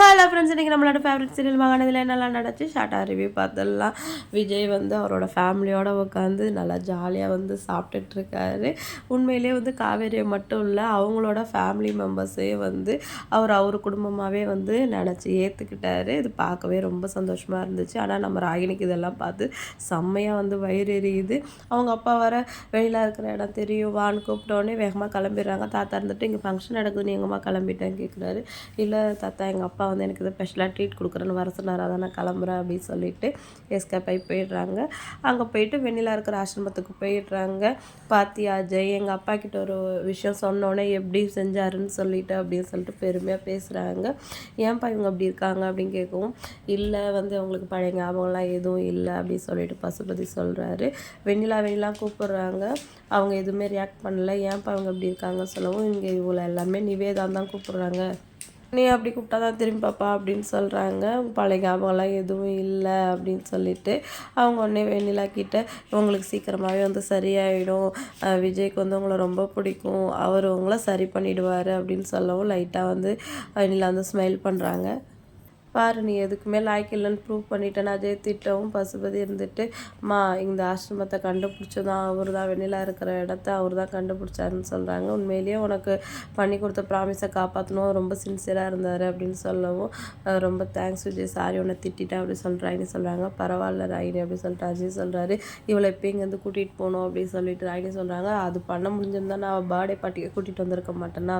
Hello friends இன்றைக்கி நம்மளோட favourite serial வாங்கினதில் என்னெல்லாம் நடந்துச்சு? ஷார்ட்டாக ரிவ்யூ பார்த்துடலாம். விஜய் வந்து அவரோட ஃபேமிலியோடு உட்காந்து நல்லா ஜாலியாக வந்து சாப்பிட்டுட்ருக்காரு உண்மையிலே வந்து காவேரியை மட்டும் இல்லை அவங்களோட ஃபேமிலி மெம்பர்ஸே வந்து அவர் அவர் குடும்பமாகவே வந்து நினச்சி ஏற்றுக்கிட்டாரு இது பார்க்கவே ரொம்ப சந்தோஷமாக இருந்துச்சு. ஆனால் நம்ம ராகினிக்கு இதெல்லாம் பார்த்து செம்மையாக வந்து வயிறு எரியுது. அவங்க அப்பா வர வெளியில் இருக்கிற இடம் தெரியும். வான்னு கூப்பிட்டோடனே வேகமாக கிளம்பிடுறாங்க. தாத்தா இருந்துட்டு இங்கே ஃபங்க்ஷன் நடக்குது. நீ எங்கம்மா கிளம்பிட்டேன்னு கேட்குறாரு இல்லை தாத்தா எங்கள் அப்பா வந்து எனக்கு இது ஸ்பெஷலாக ட்ரீட் கொடுக்குறேன்னு வர சொன்னார். அதான் நான் கிளம்புறேன் அப்படின்னு சொல்லிட்டு எஸ்கேப் ஆகி போயிடுறாங்க. அங்கே போயிட்டு வெண்ணிலா இருக்கிற ஆசிரமத்துக்கு போயிடுறாங்க. பாத்தியா ஜெய் எங்கள் அப்பா கிட்ட ஒரு விஷயம் சொன்னோன்னே எப்படி செஞ்சாருன்னு சொல்லிட்டு அப்படின்னு சொல்லிட்டு பெருமையாக பேசுகிறாங்க ஏன்ப்பா இவங்க அப்படி இருக்காங்க அப்படின்னு கேட்கவும் இல்லை வந்து அவங்களுக்கு பழைய ஞாபகம்லாம் எதுவும் இல்லை அப்படின்னு சொல்லிட்டு பசுபதி சொல்கிறாரு வெண்ணிலா வெண்ணிலா கூப்பிடுறாங்க. அவங்க எதுவுமே ரியாக்ட் பண்ணல. ஏன்ப்பா அவங்க அப்படி இருக்காங்க சொல்லவும் இங்கே இவ்வளோ எல்லாமே நிவேதான் தான் கூப்பிடுறாங்க. நீ அப்படி கூப்பிட்டா தான் திரும்பி பாப்பா அப்படின்னு சொல்கிறாங்க பழைய ஞாபகம்லாம் எதுவும் இல்லை அப்படின்னு சொல்லிட்டு அவங்க உடனே வெண்ணிலா கிட்ட உங்களுக்கு சீக்கிரமாகவே வந்து சரியாயிடும். விஜய்க்கு வந்து உங்களை ரொம்ப பிடிக்கும். அவர் உங்களை சரி பண்ணிடுவார் அப்படின்னு சொல்லவும் லைட்டாக வந்து வெண்ணிலா வந்து ஸ்மைல் பண்ணுறாங்க பாரு நீ எதுக்குமே லாய்க்கு இல்லைன்னு ப்ரூவ் பண்ணிட்டேன். அதே திட்டவும் பசுபதி இருந்துட்டு மா இந்த ஆசிரமத்தை கண்டுபிடிச்சதான் அவர் தான் வெளியில் இருக்கிற இடத்த அவர் தான் கண்டுபிடிச்சாருன்னு சொல்கிறாங்க உண்மையிலேயே உனக்கு பண்ணி கொடுத்த ப்ராமிஸை காப்பாற்றணும் ரொம்ப சின்சியராக இருந்தார் அப்படின்னு சொல்லவும் ரொம்ப தேங்க்ஸ் விஜய் சாரி உன்னை திட்டிட்டேன் அப்படி சொல்கிறாயின்னு சொல்கிறாங்க பரவாயில்ல ராயினி அப்படின்னு சொல்லிட்டு அஜய் சொல்கிறாரு இவளை இப்போ இங்கேருந்து கூட்டிகிட்டு போகணும் அப்படின்னு சொல்லிட்டு ராயினி சொல்கிறாங்க அது பண்ண முடிஞ்சிருந்தா நான் பர்த்டே பார்ட்டிக்கு கூட்டிகிட்டு வந்திருக்க மாட்டேன்னா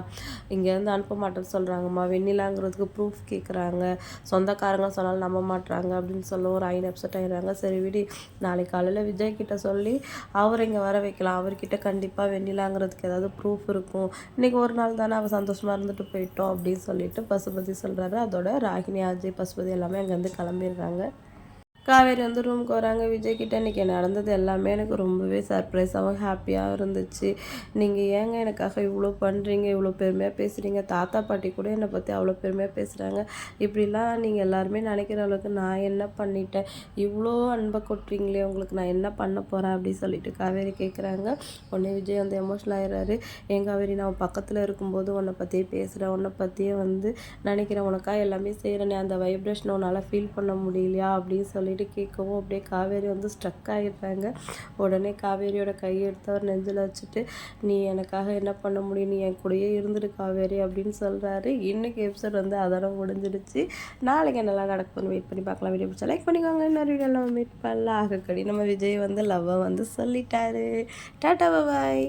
இங்கேருந்து அனுப்ப மாட்டேன்னு சொல்கிறாங்கம்மா வெண்ணிலாங்கிறதுக்கு ப்ரூஃப் கேட்குறாங்க சொந்தக்காரங்க சொன்னாலும் நம்ப மாட்டுறாங்க அப்படின்னு சொல்ல ஒரு ஐந்து அப்செட் ஆகிடுறாங்க சரி விடி நாளைக்கு காலையில் விஜய் கிட்ட சொல்லி அவர் இங்கே வர வைக்கலாம். அவர்கிட்ட கண்டிப்பாக வெண்ணிலாங்கிறதுக்கு ஏதாவது ப்ரூஃப் இருக்கும். இன்றைக்கி ஒரு நாள் தானே அவள் சந்தோஷமாக இருந்துட்டு போயிட்டோம் அப்படின்னு சொல்லிட்டு பசுபதி சொல்கிறாரு அதோட ராகினி அஜய் பசுபதி எல்லாமே அங்கேருந்து கிளம்பிடுறாங்க. காவேரி வந்து ரூமுக்கு வராங்க. விஜய் கிட்ட இன்றைக்கி நடந்தது எல்லாமே எனக்கு ரொம்பவே சர்ப்ரைஸாகவும் ஹாப்பியாக இருந்துச்சு. நீங்கள் ஏங்க எனக்காக இவ்வளோ பண்ணுறீங்க இவ்வளோ பெருமையாக பேசுகிறீங்க தாத்தா பாட்டி கூட என்னை பற்றி அவ்வளோ பெருமையாக பேசுகிறாங்க இப்படிலாம் நீங்கள் எல்லாருமே நினைக்கிற அளவுக்கு நான் என்ன பண்ணிட்டேன்? இவ்வளோ அன்பை கொட்டுறீங்களே உங்களுக்கு நான் என்ன பண்ண போகிறேன் அப்படின்னு சொல்லிட்டு காவேரி கேட்குறாங்க உடனே விஜய் வந்து எமோஷனல் ஆகிறாரு என் காவேரி நான் பக்கத்தில் இருக்கும்போது உன்னை பற்றியே பேசுகிறேன் உன்னை பற்றியே வந்து நினைக்கிறேன். உனக்காக எல்லாமே செய்கிறேன் அந்த வைப்ரேஷனை உன்னால் ஃபீல் பண்ண முடியலையா அப்படின்னு சொல்லிட்டு சொல்லிட்டு கேட்கவும் அப்படியே காவேரி வந்து ஸ்ட்ரக் ஆகிடுறாங்க. உடனே காவேரியோட கையெடுத்து அவர் நெஞ்சில் வச்சுட்டு நீ எனக்காக என்ன பண்ண முடியும்? நீ என் கூடயே இருந்துட்டு காவேரி அப்படின்னு சொல்கிறாரு இன்றைக்கி எபிசோட் வந்து அதெல்லாம் முடிஞ்சிடுச்சு. நாளைக்கு என்னெல்லாம் நடக்கும்னு வெயிட் பண்ணி பார்க்கலாம். வீடியோ பிடிச்சா லைக் பண்ணிக்கோங்க. இன்னொரு வீடியோவில் மீட் பண்ணலாம். ஆகக்கடி நம்ம விஜய் வந்து லவ்வை வந்து சொல்லிட்டாரு. டாட்டா பாய்